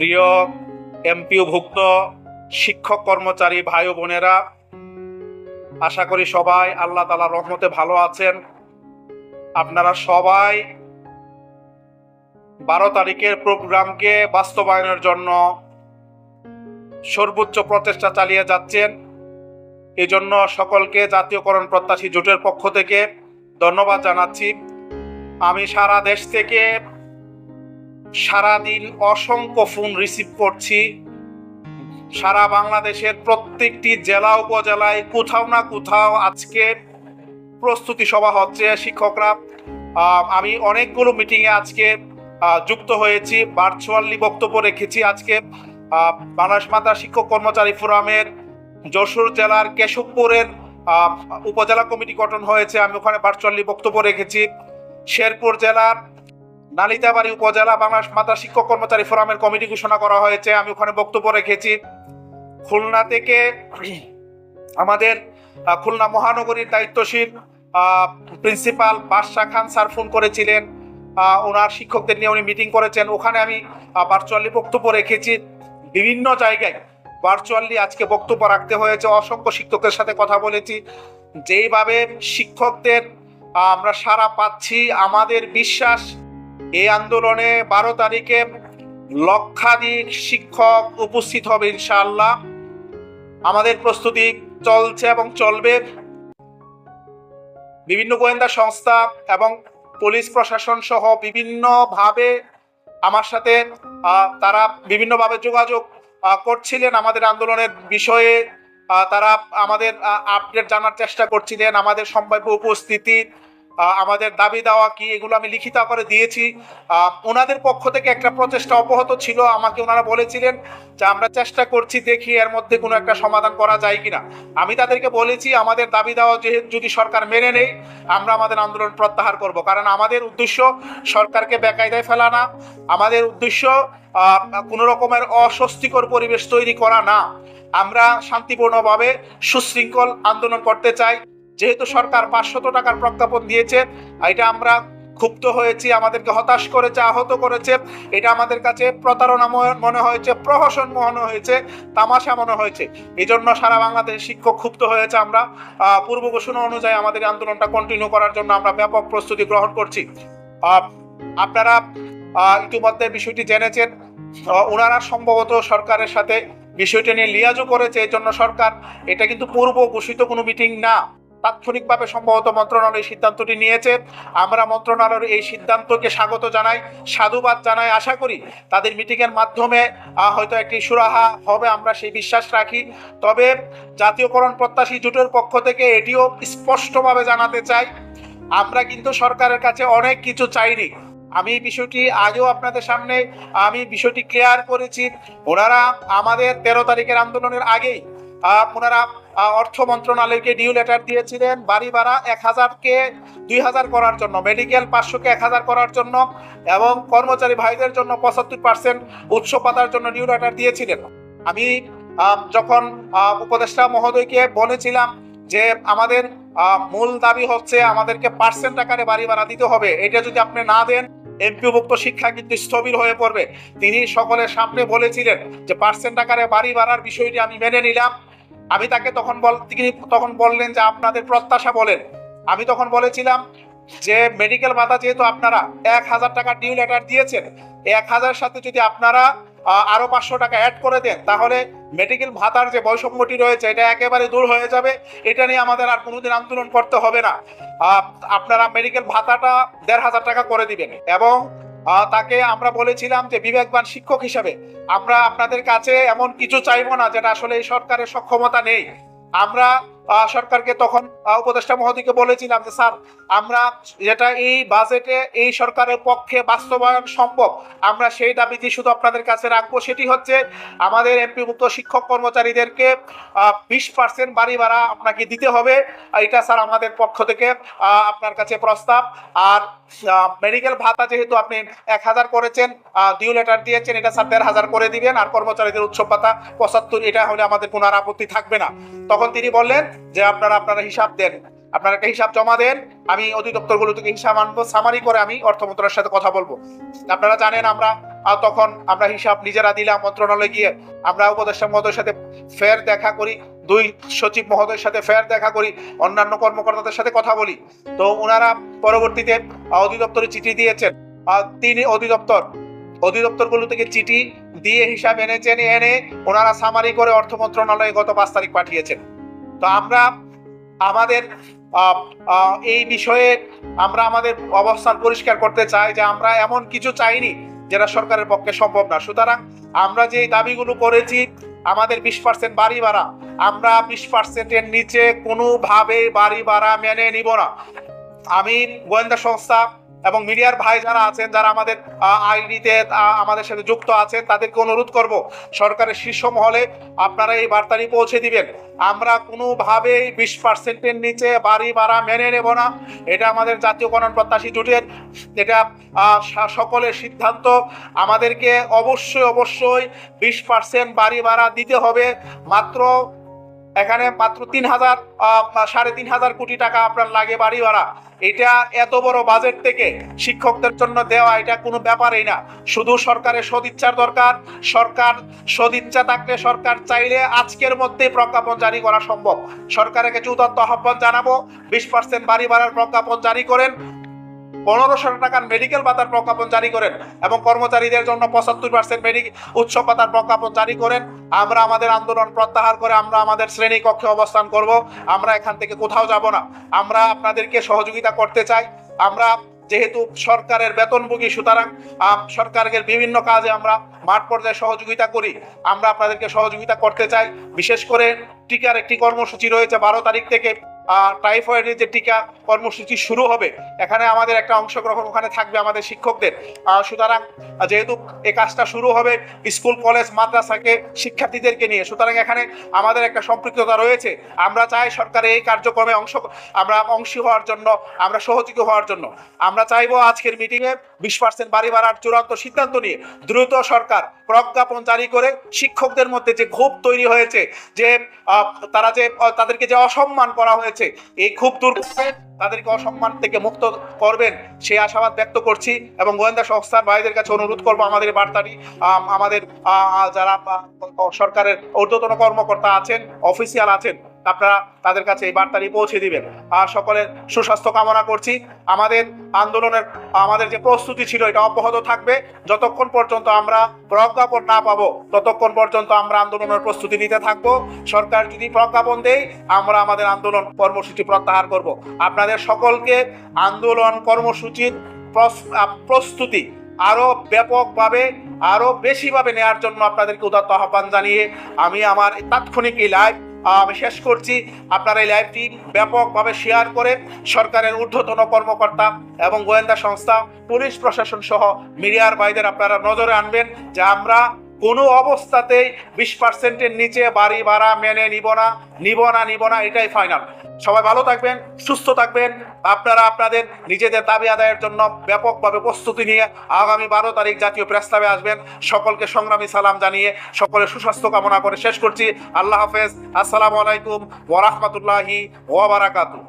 প্রিয় এমপিওভুক্ত শিক্ষক কর্মচারী ভাই বোনেরা, আশা করি সবাই আল্লাহ তালা রহমতে ভালো আছেন। আপনারা সবাই বারো তারিখের প্রোগ্রামকে বাস্তবায়নের জন্য সর্বোচ্চ প্রচেষ্টা চালিয়ে যাচ্ছেন। এজন্য সকলকে জাতীয়করণ প্রত্যাশী জোটের পক্ষ থেকে ধন্যবাদ জানাচ্ছি। আমি সারা দেশ থেকে সারাদিন অসংখ্য ফোন রিসিভ করছি। সারা বাংলাদেশের প্রত্যেকটি জেলা উপজেলায় কোথাও না কোথাও আজকে প্রস্তুতি সভা হচ্ছে শিক্ষকরা। আমি অনেকগুলো মিটিংয়ে আজকে যুক্ত হয়েছি ভার্চুয়ালি বক্তব্য রেখেছি আজকে। বাংলাদেশ মাতা শিক্ষক কর্মচারী ফোরামের যশোর জেলার কেশবপুরের উপজেলা কমিটি গঠন হয়েছে, আমি ওখানে ভার্চুয়ালি বক্তব্য রেখেছি। শেরপুর জেলার নালিতাবাড়ি উপজেলা বাংলাদেশ মাতা শিক্ষক কর্মচারী ফোরামের কমিটি ঘোষণা করা হয়েছে। আমি ওখানে বক্তব্য রেখেছি। খুলনা থেকে আমাদের খুলনা মহানগরীর দায়িত্বশীল প্রিন্সিপাল বাদশাহ খান স্যার ফোন করেছিলেন। ওনার শিক্ষকদের নিয়ে উনি মিটিং করেছেন। ওখানে আমি ভার্চুয়ালি বক্তব্য রেখেছি। বিভিন্ন জায়গায় ভার্চুয়ালি আজকে বক্তব্য রাখতে হয়েছে। অসংখ্য শিক্ষকদের সাথে কথা বলেছি। যেইভাবে শিক্ষকদের আমরা সারা পাচ্ছি, আমাদের বিশ্বাস এই আন্দোলনে বারো তারিখে লক্ষাধিক শিক্ষক উপস্থিত হবে ইনশাআল্লাহ। আমাদের প্রস্তুতি চলছে এবং চলবে। বিভিন্ন গোয়েন্দা সংস্থা এবং পুলিশ প্রশাসন সহ বিভিন্নভাবে আমার সাথে তারা বিভিন্নভাবে যোগাযোগ করছিলেন আমাদের আন্দোলনের বিষয়ে। তারা আমাদের আপডেট জানার চেষ্টা করছিলেন। আমাদের সম্ভাব্য উপস্থিতি আমাদের দাবি দেওয়া কি এগুলো আমি লিখিত করে দিয়েছি। ওনাদের পক্ষ থেকে একটা প্রচেষ্টা অব্যাহত ছিল। আমাকে ওনারা বলেছিলেন যে আমরা চেষ্টা করছি দেখি এর মধ্যে কোনো একটা সমাধান করা যায় কিনা। আমি তাদেরকে বলেছি, আমাদের দাবি দেওয়া যদি সরকার মেনে নেয়, আমরা আমাদের আন্দোলন প্রত্যাহার করব। কারণ আমাদের উদ্দেশ্য সরকারকে বেকায়দায় ফেলা না আমাদের উদ্দেশ্য কোনো রকমের অস্বস্তিকর পরিবেশ তৈরি করা না। আমরা শান্তিপূর্ণভাবে সুশৃঙ্খল আন্দোলন করতে চাই। যেহেতু সরকার পাঁচশত টাকার প্রজ্ঞাপন দিয়েছে, এটা আমরা ক্ষুব্ধ হয়েছি, আমাদেরকে হতাশ করেছে, আহত করেছে। এটা আমাদের কাছে প্রতারণা মনে হয়েছে, প্রহসন মনে হয়েছে, তামাশা মনে হয়েছে। এই জন্য সারা বাংলাদেশ শিক্ষক ক্ষুব্ধ হয়েছে আমরা। পূর্ব ঘোষণা অনুযায়ী আমাদের আন্দোলনটা কন্টিনিউ করার জন্য আমরা ব্যাপক প্রস্তুতি গ্রহণ করছি। আপনারা ইতিমধ্যে বিষয়টি জেনেছেন। ওনারা সম্ভবত সরকারের সাথে বিষয়টি নিয়ে লিয়াজও করেছে এই জন্য সরকার, এটা কিন্তু পূর্ব ঘোষিত কোনো মিটিং না। তাৎক্ষণিকভাবে সম্ভবত মন্ত্রণালয় সিদ্ধান্তটি নিয়েছে। আমরা মন্ত্রণালয়ের এই সিদ্ধান্তকে স্বাগত জানাই, সাধুবাদ জানাই। আশা করি তাদের মিটিংয়ের মাধ্যমে হয়তো একটি সুরাহা হবে, আমরা সেই বিশ্বাস রাখি। তবে জাতীয়করণ প্রত্যাশী জোটের পক্ষ থেকে এটিও স্পষ্টভাবে জানাতে চাই, আমরা কিন্তু সরকারের কাছে অনেক কিছু চাইনি। আমি বিষয়টি আগেও আপনাদের সামনে, আমি বিষয়টি ক্লিয়ার করেছি। ওনারা আমাদের তেরো তারিখের আন্দোলনের আগেই ওনারা অর্থ মন্ত্রণালয়কে ডিউ লেটার দিয়েছিলেন, বাড়ি ভাড়া এক হাজারকে দুই হাজার করার জন্য, মেডিকেল পাঁচশোকে এক হাজার করার জন্য এবং কর্মচারী ভাইদের জন্য পঁচাত্তর পার্সেন্ট উৎস পাতার জন্য ডিউ লেটার দিয়েছিলেন। আমি যখন উপদেষ্টা মহোদয়কে বলেছিলাম যে আমাদের মূল দাবি হচ্ছে আমাদেরকে পার্সেন্ট আকারে বাড়ি ভাড়া দিতে হবে, এটা যদি আপনি না দেন এমপিভুক্ত শিক্ষা কিন্তু স্থবির হয়ে পড়বে। তিনি সকলের সামনে বলেছিলেন যে পার্সেন্ট আকারে বাড়ি ভাড়ার বিষয়টি আমি মেনে নিলাম। আমি তাকে তখন বল তিনি তখন বললেন যে আপনাদের প্রত্যাশা বলেন। আমি তখন বলেছিলাম যে মেডিকেল ভাতা যেহেতু আপনারা এক হাজার টাকা ডিউ লেটার দিয়েছেন এক হাজার সাথে যদি আপনারা আহ, আরও পাঁচশো টাকা অ্যাড করে দেন তাহলে মেডিকেল ভাতার যে বৈষম্যটি রয়েছে এটা একেবারে দূর হয়ে যাবে। এটা নিয়ে আমাদের আর কোনোদিন আন্দোলন করতে হবে না। আপনারা মেডিকেল ভাতাটা দেড় হাজার টাকা করে দিবেন। এবং তাকে আমরা বলেছিলাম যে বিবেকবান শিক্ষক হিসাবে, আমরা আপনাদের কাছে এমন কিছু চাইব না যেটা আসলে এই সরকারের সক্ষমতা নেই। আমরা সরকারকে তখন উপদেষ্টা মহোদয়কে বলেছিলাম যে, স্যার, আমরা যেটা এই বাজেটে এই সরকারের পক্ষে বাস্তবায়ন সম্ভব, আমরা সেই দাবিটি শুধু আপনাদের কাছে রাখব সেটি হচ্ছে আমাদের এমপিভুক্ত শিক্ষক কর্মচারীদেরকে বিশ পার্সেন্ট বাড়ি ভাড়া আপনাকে দিতে হবে। এটা স্যার আমাদের পক্ষ থেকে আপনার কাছে প্রস্তাব। আর মেডিকেল ভাতা যেহেতু আপনি এক হাজার করেছেন ডিউ লেটার দিয়েছেন, এটা স্যার দেড় হাজার করে দিবেন। আর কর্মচারীদের উৎসব ভাতা পঁচাত্তর, এটা হলে আমাদের কোনো আর আপত্তি থাকবে না। তখন তিনি বললেন যে আপনারা আপনারা হিসাব দেন, আপনারা একটা হিসাব জমা দেন, আমি অধিদপ্তরগুলো থেকে হিসাব আনব সামারি করে আমি অর্থ মন্ত্রণালয়ের সাথে কথা বলব। আপনারা জানেন আমরা তখন আমরা হিসাব নিজেরা দিলাম মন্ত্রণালয়ে গিয়ে, আমরা উপদেষ্টা মহোদয়ের সাথে ফের দেখা করি, দুই সচিব মহোদয়ের সাথে ফের দেখা করি, অন্যান্য কর্মকর্তাদের সাথে কথা বলি। তো ওনারা পরবর্তীতে অধিদপ্তরে চিঠি দিয়েছেন। তিনি অধিদপ্তর, অধিদপ্তরগুলো থেকে চিঠি দিয়ে হিসাব এনেছেন এনে, ওনারা সামারি করে অর্থ মন্ত্রণালয়ে গত পাঁচ তারিখ পাঠিয়েছেন। তো আমরা আমাদের এই বিষয়ে আমরা আমাদের অবস্থান পরিষ্কার করতে চাই যে আমরা এমন কিছু চাইনি যেটা সরকারের পক্ষে সম্ভব না। সুতরাং আমরা যে দাবিগুলো করেছি, আমাদের বিশ পার্সেন্ট বাড়ি ভাড়া, আমরা বিশ পার্সেন্টের নিচে কোনোভাবে বাড়ি ভাড়া মেনে নিব না। আমি গোয়েন্দা সংস্থা এবং মিডিয়ার ভাই যারা আছেন, যারা আমাদের আইডিতে আমাদের সাথে যুক্ত আছেন, তাদেরকে অনুরোধ করব, সরকারের শীর্ষ মহলে আপনারা এই বার্তাটি পৌঁছে দিবেন। আমরা কোনোভাবেই বিশ পার্সেন্টের নিচে বাড়ি ভাড়া মেনে নেব না। এটা আমাদের জাতীয় গণন প্রত্যাশী জুটের, এটা সকলের সিদ্ধান্ত। আমাদেরকে অবশ্যই অবশ্যই বিশ পার্সেন্ট বাড়ি ভাড়া দিতে হবে। মাত্র এখানে মাত্র তিন হাজার সাড়ে তিন হাজার কোটি টাকা আপনার লাগে বাড়ি ভাড়া এটা এত বড় বাজেট থেকে শিক্ষকদের জন্য দেওয়া, এটা কোনো ব্যাপারই না। শুধু সরকারের সদিচ্ছার দরকার, সরকার সদিচ্ছা থাকলে সরকার চাইলে আজকের মধ্যেই প্রজ্ঞাপন জারি করা সম্ভব। সরকারের কাছে উদত্ত আহ্বান জানাব, বিশ পার্সেন্ট বাড়ি ভাড়ার প্রজ্ঞাপন জারি করেন পনেরোশো টাকার মেডিকেল ভাতার প্রজ্ঞাপন জারি করেন এবং কর্মচারীদের জন্য পঁচাত্তর পার্সেন্ট মেডিকেল উৎসব ভাতার প্রজ্ঞাপন জারি করেন। আমরা আমাদের আন্দোলন প্রত্যাহার করে আমরা আমাদের শ্রেণি কক্ষে অবস্থান করব। আমরা এখান থেকে কোথাও যাব না। আমরা আপনাদেরকে সহযোগিতা করতে চাই। আমরা যেহেতু সরকারের বেতনভোগী সুতরাং আম, সরকারের বিভিন্ন কাজে আমরা মাঠ পর্যায়ে সহযোগিতা করি। আমরা আপনাদেরকে সহযোগিতা করতে চাই। বিশেষ করে টিকার একটি কর্মসূচি রয়েছে বারো তারিখ থেকে। টাইফয়েডের যে টিকা কর্মসূচি শুরু হবে, এখানে আমাদের একটা অংশগ্রহণ ওখানে থাকবে আমাদের শিক্ষকদের। সুতরাং যেহেতু এই কাজটা শুরু হবে, স্কুল, কলেজ, মাদ্রাসাকে শিক্ষার্থীদেরকে নিয়ে, সুতরাং এখানে আমাদের একটা সম্পৃক্ততা রয়েছে। আমরা চাই সরকারের এই কার্যক্রমে অংশ, আমরা অংশী হওয়ার জন্য, আমরা সহযোগী হওয়ার জন্য। আমরা চাইব আজকের মিটিংয়ে বিশ পার্সেন্ট বাড়ি বাড়ার চূড়ান্ত সিদ্ধান্ত নিয়ে দ্রুত সরকার প্রজ্ঞাপন জারি করে শিক্ষকদের মধ্যে যে ক্ষোভ তৈরি হয়েছে, যে তারা যে, তাদেরকে যে অসম্মান করা হয়েছে এই খুব দূর তাদেরকে অসম্মান থেকে মুক্ত করবেন সেই আশাবাদ ব্যক্ত করছি এবং গোয়েন্দা সংস্থার ভাইদের কাছে অনুরোধ করব আমাদের বার্তাটি আম, আমাদের যারা সরকারের ঊর্ধ্বতন কর্মকর্তা আছেন অফিসিয়াল আছেন আপনারা তাদের কাছে এই বার্তাটি পৌঁছে দিবেন। আর সকলের সুস্বাস্থ্য কামনা করছি। আমাদের আন্দোলনের, আমাদের যে প্রস্তুতি ছিল, এটা অব্যাহত থাকবে। যতক্ষণ পর্যন্ত আমরা প্রজ্ঞাপন না পাবো, ততক্ষণ পর্যন্ত আমরা আন্দোলনের প্রস্তুতি নিতে থাকব। সরকার যদি প্রজ্ঞাপন দেয়, আমরা আমাদের আন্দোলন কর্মসূচি প্রত্যাহার করব। আপনাদের সকলকে আন্দোলন কর্মসূচির প্রস- প্রস্তুতি আরও ব্যাপকভাবে, আরও বেশিভাবে নেয়ার জন্য আপনাদেরকে উদাত্ত আহ্বান জানিয়ে আমি আমার তাৎক্ষণিক এই লাইভ শেষ করছি। আপনারা এই লাইভটি ব্যাপকভাবে শেয়ার করে সরকারের ঊর্ধ্বতন কর্মকর্তা এবং গোয়েন্দা সংস্থা, পুলিশ প্রশাসন সহ মিডিয়ার বাইদের আপনারা নজরে আনবেন যে আমরা কোনো অবস্থাতেই বিশ পার্সেন্টের নিচে বাড়ি ভাড়া মেনে নিব না নিব না নিব না, এটাই ফাইনাল সবাই ভালো থাকবেন, সুস্থ থাকবেন। আপনারা আপনাদের নিজেদের দাবি আদায়ের জন্য ব্যাপকভাবে প্রস্তুতি নিয়ে আগামী বারো তারিখ জাতীয় প্রস্তাবে আসবেন। সকলকে সংগ্রামী সালাম জানিয়ে সকলের সুস্বাস্থ্য কামনা করে শেষ করছি। আল্লাহ হাফেজ। আসসালামু আলাইকুম ওরহমতুল্লাহি ওয়াবারাকাতু